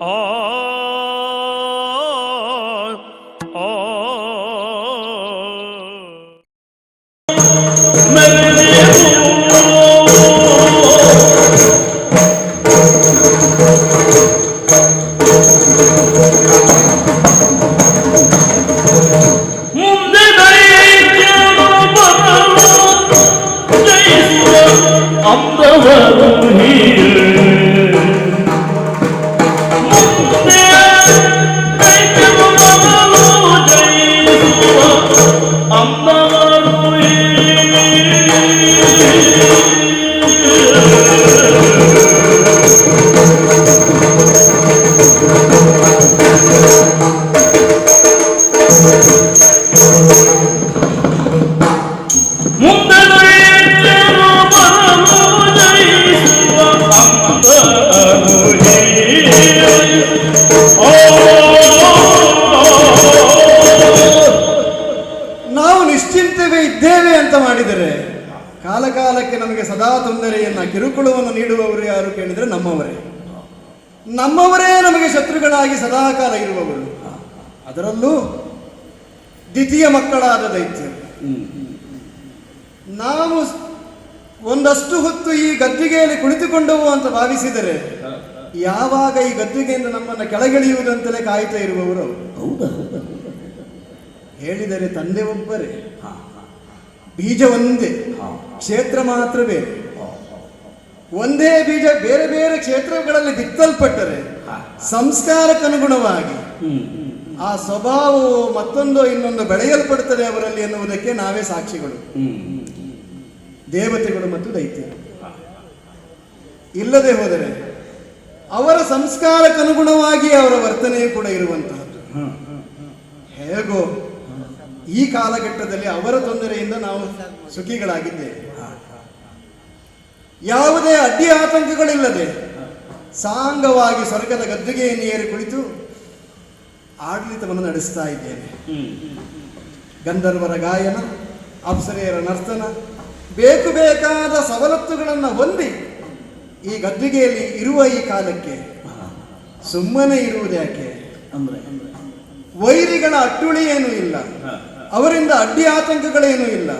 ಆ Allah ಸದಾ ತೊಂದರೆಯನ್ನ ಕಿರುಕುಳವನ್ನು ನೀಡುವವರು ಯಾರು ಕೇಳಿದರೆ ನಮ್ಮವರೇ. ನಮ್ಮವರೇ ನಮಗೆ ಶತ್ರುಗಳಾಗಿ ಸದಾಕಾಲ ಇರುವವರು. ಅದರಲ್ಲೂ ದ್ವಿತೀಯ ಮಕ್ಕಳಾದ ದೈತ್ಯರು ನಾವು ಒಂದಷ್ಟು ಹೊತ್ತು ಈ ಗದ್ದಿಗೆಯಲ್ಲಿ ಕುಳಿತುಕೊಂಡವು ಅಂತ ಭಾವಿಸಿದರೆ ಯಾವಾಗ ಈ ಗದ್ದಿಗೆಯಿಂದ ನಮ್ಮನ್ನು ಕೆಳಗಿಳಿಯುವುದಂತಲೇ ಕಾಯ್ತಾ ಇರುವವರು ಹೌದಾ? ಹೇಳಿದರೆ ತಂದೆ ಒಬ್ಬರೇ. ಬೀಜ ಒಂದೇ. ಕ್ಷೇತ್ರ ಮಾತ್ರವೇ. ಒಂದೇ ಬೀಜ ಬೇರೆ ಬೇರೆ ಕ್ಷೇತ್ರಗಳಲ್ಲಿ ಬಿತ್ತಲ್ಪಟ್ಟರೆ ಸಂಸ್ಕಾರಕ್ಕನುಗುಣವಾಗಿ ಆ ಸ್ವಭಾವವು ಮತ್ತೊಂದು ಇನ್ನೊಂದು ಬೆಳೆಯಲ್ಪಡುತ್ತದೆ ಅವರಲ್ಲಿ ಎನ್ನುವುದಕ್ಕೆ ನಾವೇ ಸಾಕ್ಷಿಗಳು. ದೇವತೆಗಳು ಮತ್ತು ದೈತ್ಯರು ಇಲ್ಲದೆ ಹೋದರೆ ಅವರ ಸಂಸ್ಕಾರಕ್ಕನುಗುಣವಾಗಿ ಅವರ ವರ್ತನೆಯು ಕೂಡ ಇರುವಂತಹದ್ದು. ಹೇಗೋ ಈ ಕಾಲಘಟ್ಟದಲ್ಲಿ ಅವರ ತೊಂದರೆಯಿಂದ ನಾವು ಸುಖಿಗಳಾಗಿದ್ದೇವೆ. ಯಾವುದೇ ಅಡ್ಡಿ ಆತಂಕಗಳಿಲ್ಲದೆ ಸಾಂಗವಾಗಿ ಸ್ವರ್ಗದ ಗದ್ದುಗೆಯನ್ನು ಏರಿ ಕುಳಿತು ಆಡಳಿತವನ್ನು ನಡೆಸ್ತಾ ಇದ್ದೇನೆ. ಗಂಧರ್ವರ ಗಾಯನ, ಅಪ್ಸರೆಯರ ನರ್ತನ, ಬೇಕು ಬೇಕಾದ ಸವಲತ್ತುಗಳನ್ನು ಹೊಂದಿ ಈ ಗದ್ದುಗೆಯಲ್ಲಿ ಇರುವ ಈ ಕಾಲಕ್ಕೆ ಸುಮ್ಮನೆ ಇರುವುದ್ಯಾಕೆ ಅಂದ್ರೆ. ವೈರಿಗಳ ಅಟ್ಟುಳಿ ಏನೂ ಇಲ್ಲ. ಅವರಿಂದ ಅಡ್ಡಿ ಆತಂಕಗಳೇನೂ ಇಲ್ಲ.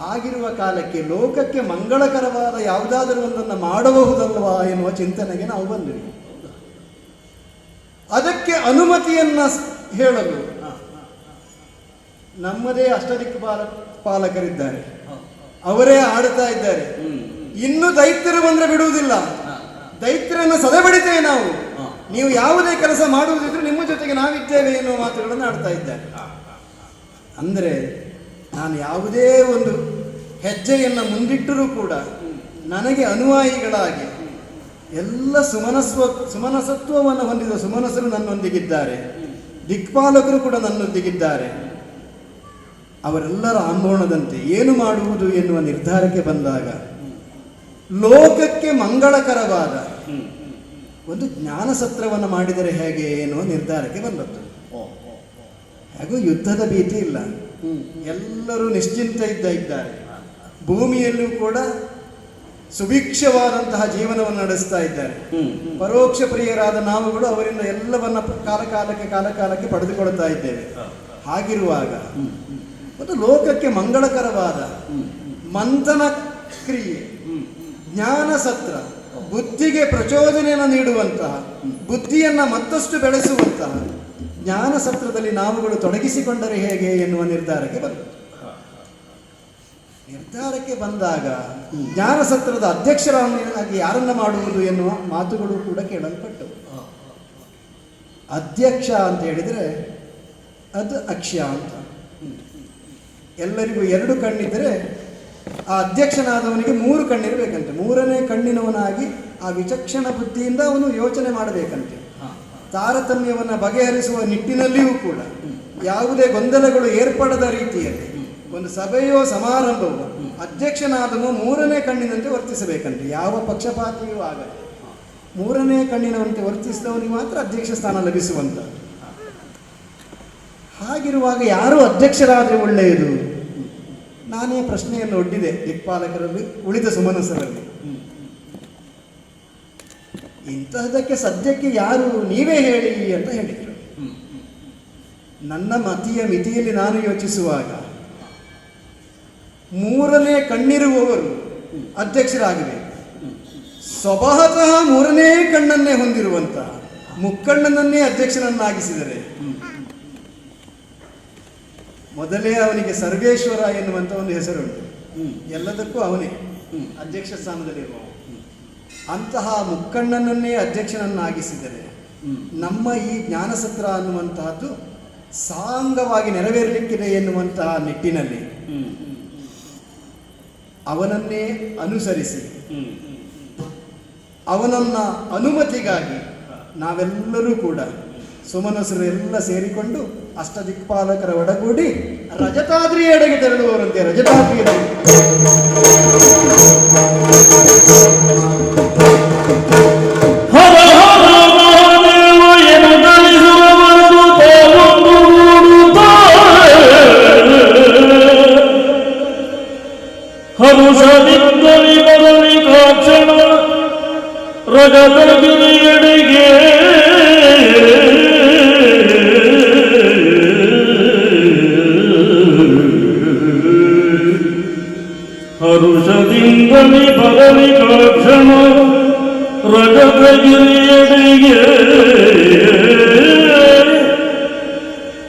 ಹಾಗಿರುವ ಕಾಲಕ್ಕೆ ಲೋಕಕ್ಕೆ ಮಂಗಳಕರವಾದ ಯಾವುದಾದರೂ ಒಂದನ್ನು ಮಾಡಬಹುದಲ್ವಾ ಎನ್ನುವ ಚಿಂತನೆಗೆ ನಾವು ಬಂದಿರಿ ಅದಕ್ಕೆ ಅನುಮತಿಯನ್ನ ಹೇಳಲು ನಮ್ಮದೇ ಅಷ್ಟದಿಕ್ಪಾಲ ಪಾಲಕರಿದ್ದಾರೆ. ಅವರೇ ಆಡ್ತಾ ಇದ್ದಾರೆ. ಇನ್ನು ದೈತ್ಯರು ಬಂದ್ರೆ ಬಿಡುವುದಿಲ್ಲ. ದೈತ್ಯರನ್ನು ಸದೆಬಡಿತೇವೆ ನಾವು. ನೀವು ಯಾವುದೇ ಕೆಲಸ ಮಾಡುವುದಿದ್ರೂ ನಿಮ್ಮ ಜೊತೆಗೆ ನಾವಿದ್ದೇವೆ ಎನ್ನುವ ಮಾತುಗಳನ್ನು ಆಡ್ತಾ ಇದ್ದಾರೆ ಅಂದರೆ ನಾನು ಯಾವುದೇ ಒಂದು ಹೆಜ್ಜೆಯನ್ನು ಮುಂದಿಟ್ಟರೂ ಕೂಡ ನನಗೆ ಅನುಯಾಯಿಗಳಾಗಿ ಎಲ್ಲ ಸುಮನಸ್ವ, ಸುಮನಸತ್ವವನ್ನು ಹೊಂದಿದ ಸುಮನಸರು ನನ್ನೊಂದಿಗಿದ್ದಾರೆ. ದಿಕ್ಪಾಲಕರು ಕೂಡ ನನ್ನೊಂದಿಗಿದ್ದಾರೆ. ಅವರೆಲ್ಲರ ಆಂದೋಲನದಂತೆ ಏನು ಮಾಡುವುದು ಎನ್ನುವ ನಿರ್ಧಾರಕ್ಕೆ ಬಂದಾಗ, ಲೋಕಕ್ಕೆ ಮಂಗಳಕರವಾದ ಒಂದು ಜ್ಞಾನ ಸತ್ರವನ್ನು ಮಾಡಿದರೆ ಹೇಗೆ ಎನ್ನುವ ನಿರ್ಧಾರಕ್ಕೆ ಬಂದದ್ದು. ಹಾಗೂ ಯುದ್ಧದ ಭೀತಿ ಇಲ್ಲ. ಎಲ್ಲರೂ ನಿಶ್ಚಿಂತ ಇದ್ದ ಇದ್ದಾರೆ. ಭೂಮಿಯಲ್ಲೂ ಕೂಡ ಸುಭಿಕ್ಷವಾದಂತಹ ಜೀವನವನ್ನು ನಡೆಸ್ತಾ ಇದ್ದಾರೆ. ಪರೋಕ್ಷ ಪ್ರಿಯರಾದ ನಾವುಗಳು ಅವರಿಂದ ಎಲ್ಲವನ್ನ ಕಾಲಕಾಲಕ್ಕೆ ಕಾಲಕ್ಕೆ ಕಾಲ ಕಾಲಕ್ಕೆ ಪಡೆದುಕೊಳ್ತಾ ಇದ್ದೇವೆ. ಹಾಗಿರುವಾಗ ಮತ್ತು ಲೋಕಕ್ಕೆ ಮಂಗಳಕರವಾದ ಮಂಥನ ಕ್ರಿಯೆ ಜ್ಞಾನ ಸತ್ರ ಬುದ್ಧಿಗೆ ಪ್ರಚೋದನೆಯನ್ನು ನೀಡುವಂತಹ, ಬುದ್ಧಿಯನ್ನ ಮತ್ತಷ್ಟು ಬೆಳೆಸುವಂತಹ ಜ್ಞಾನ ಸತ್ರದಲ್ಲಿ ನಾವುಗಳು ತೊಡಗಿಸಿಕೊಂಡರೆ ಹೇಗೆ ಎನ್ನುವ ನಿರ್ಧಾರಕ್ಕೆ ಬಂತು ನಿರ್ಧಾರಕ್ಕೆ ಬಂದಾಗ ಜ್ಞಾನ ಸತ್ರದ ಅಧ್ಯಕ್ಷರಾಗಿ ಯಾರನ್ನ ಮಾಡುವುದು ಎನ್ನುವ ಮಾತುಗಳು ಕೂಡ ಕೇಳಲ್ಪಟ್ಟವು. ಅಧ್ಯಕ್ಷ ಅಂತ ಹೇಳಿದರೆ ಅದು ಅಕ್ಷ್ಯ ಅಂತ ಎಲ್ಲರಿಗೂ ಎರಡು ಕಣ್ಣಿದ್ದರೆ ಆ ಅಧ್ಯಕ್ಷನಾದವನಿಗೆ ಮೂರು ಕಣ್ಣಿರಬೇಕಂತೆ ಮೂರನೇ ಕಣ್ಣಿನವನಾಗಿ ಆ ವಿಚಕ್ಷಣ ಬುದ್ಧಿಯಿಂದ ಅವನು ಯೋಚನೆ ಮಾಡಬೇಕಂತೆ. ತಾರತಮ್ಯವನ್ನು ಬಗೆಹರಿಸುವ ನಿಟ್ಟಿನಲ್ಲಿಯೂ ಕೂಡ ಯಾವುದೇ ಗೊಂದಲಗಳು ಏರ್ಪಡದ ರೀತಿಯಲ್ಲಿ ಒಂದು ಸಭೆಯೋ ಸಮಾರಂಭವೋ ಅಧ್ಯಕ್ಷನಾದನು ಮೂರನೇ ಕಣ್ಣಿನಂತೆ ವರ್ತಿಸಬೇಕಂತೆ. ಯಾವ ಪಕ್ಷಪಾತಿಯೂ ಆಗದೆ ಮೂರನೇ ಕಣ್ಣಿನವಂತೆ ವರ್ತಿಸಿದವನಿಗೆ ಮಾತ್ರ ಅಧ್ಯಕ್ಷ ಸ್ಥಾನ ಲಭಿಸುವಂತ ಹಾಗಿರುವಾಗ ಯಾರು ಅಧ್ಯಕ್ಷರಾದರೆ ಒಳ್ಳೆಯದು? ನಾನೇ ಪ್ರಶ್ನೆಯನ್ನು ಒಡ್ಡಿದೆ ದಿಕ್ಪಾಲಕರಲ್ಲಿ, ಉಳಿದ ಸುಮನಸರಲ್ಲಿ. ಇಂತಹದಕ್ಕೆ ಸದ್ಯಕ್ಕೆ ಯಾರು ನೀವೇ ಹೇಳಿ ಅಂತ ಹೇಳಿದರು. ನನ್ನ ಮತಿಯ ಮಿತಿಯಲ್ಲಿ ನಾನು ಯೋಚಿಸುವಾಗ, ಮೂರನೇ ಕಣ್ಣಿರುವವರು ಅಧ್ಯಕ್ಷರಾಗಿದೆ ಸ್ವಭಾವತಃ ಮೂರನೇ ಕಣ್ಣನ್ನೇ ಹೊಂದಿರುವಂತಹ ಮುಕ್ಕಣ್ಣನನ್ನೇ ಅಧ್ಯಕ್ಷರನ್ನಾಗಿಸಿದರೆ ಮೊದಲೇ ಅವನಿಗೆ ಸರ್ವೇಶ್ವರ ಎನ್ನುವಂಥ ಒಂದು ಹೆಸರುಂಟು. ಎಲ್ಲದಕ್ಕೂ ಅವನೇ. ಅಧ್ಯಕ್ಷ ಸ್ಥಾನದಲ್ಲಿರುವ ಅಂತಹ ಮುಕ್ಕಣ್ಣನನ್ನೇ ಅಧ್ಯಕ್ಷನನ್ನಾಗಿಸಿದರೆ ನಮ್ಮ ಈ ಜ್ಞಾನಸತ್ರ ಅನ್ನುವಂತಹದ್ದು ಸಾಂಗವಾಗಿ ನೆರವೇರಲಿಕ್ಕಿದೆ ಎನ್ನುವಂತಹ ನಿಟ್ಟಿನಲ್ಲಿ ಅವನನ್ನೇ ಅನುಸರಿಸಿ ಅವನನ್ನ ಅನುಮತಿಗಾಗಿ ನಾವೆಲ್ಲರೂ ಕೂಡ ಸುಮನಸರು ಎಲ್ಲ ಸೇರಿಕೊಂಡು ಅಷ್ಟದಿಕ್ಪಾಲಕರ ಒಡಗೂಡಿ ರಜತಾದ್ರಿ ರಜತಾದ್ರಿಯೆಡೆಗೆ ತೆರಳುವವರಂತೆ ರಜತಾದ್ರಿಯಲ್ಲಿ ಹರ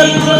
ನೀವೆಲ್ಲರೂ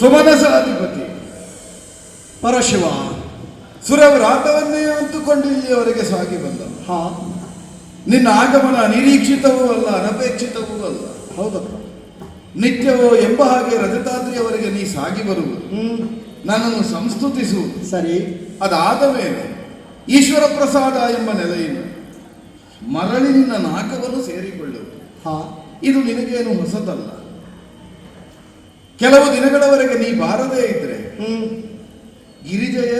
ಸುಮನಸಾಧಿಪತಿ ಪರಶಿವ ಸುರವರಾಟವನ್ನೇ ಅಂತುಕೊಂಡು ಇಲ್ಲಿಯವರೆಗೆ ಸಾಗಿ ಬಂದ ಹಾ. ನಿನ್ನ ಆಗಮನ ನಿರೀಕ್ಷಿತವೂ ಅಲ್ಲ ಅನಪೇಕ್ಷಿತವೂ ಅಲ್ಲ. ಹೌದಪ್ಪ ನಿತ್ಯವೋ ಎಂಬ ಹಾಗೆ ರಜತಾದ್ರಿಯವರೆಗೆ ನೀ ಸಾಗಿ ಬರುವುದು. ನನ್ನನ್ನು ಸಂಸ್ತುತಿಸುವುದು ಸರಿ. ಅದಾದ ಮೇಲೆ ಈಶ್ವರ ಪ್ರಸಾದ ಎಂಬ ನೆಲೆಯಿಂದ ಮರಳಿ ನಿನ್ನ ನಾಕವನ್ನು ಸೇರಿಕೊಳ್ಳುವುದು. ಹಾ. ಇದು ನಿನಗೇನು ಹೊಸದಲ್ಲ. ಕೆಲವು ದಿನಗಳವರೆಗೆ ನೀ ಬಾರದೇ ಇದ್ರೆ ಹ್ಮ್. ಗಿರಿಜಯ